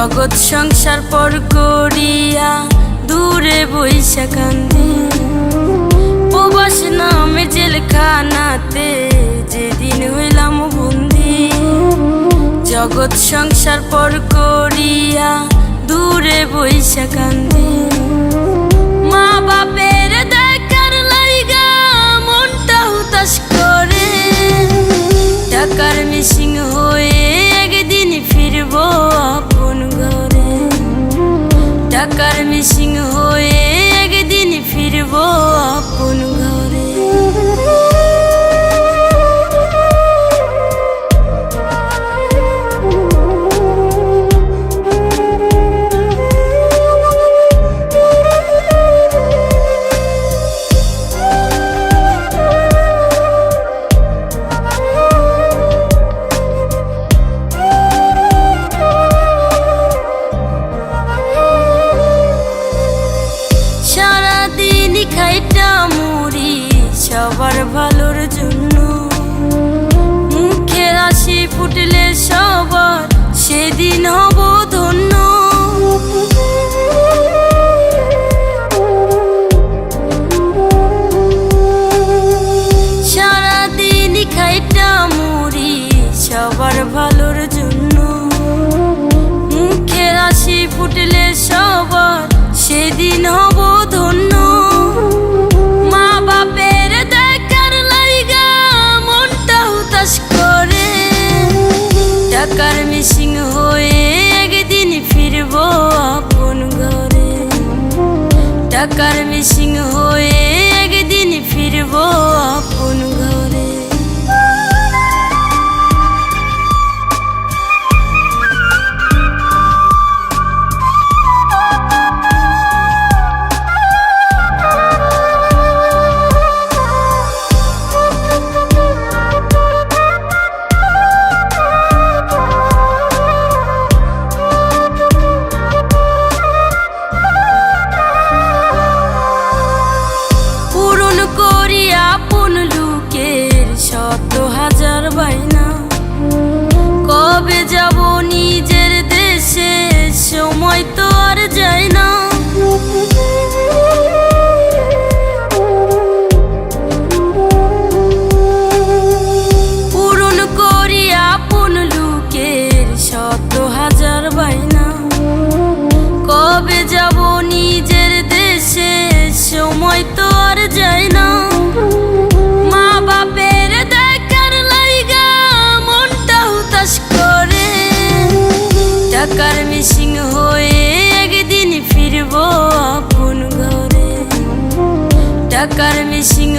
জগৎ সংসার পর করিয়া দূরে বৈশা কান্দি। প্রবাস নামে জেলখানাতে যেদিন হইলাম বন্দি। জগৎ সংসার পর করিয়া দূরে বৈশা কান্দি। মা বাপের দেখার লাইগা মনটা হুতাশ করে। টাকার মিসিং টাকার মিসিং হয়ে একদিন ফিরব খাইটা মুড়ি সবার ভালোর জন্য। মুখে হাসি ফুটলে সবার সেদিন হব ধন্য। সারাদিন খাইটা মুড়ি সবার ভালোর জন্য। টাকার মিসিং হয়ে একদিন ফিরব আপন ঘরে টাকার মিসিং হয়ে একদিন ফিরব শত হাজার বাইনা কবে যাব নিজের দেশে? সময় তো আর যায় না। 心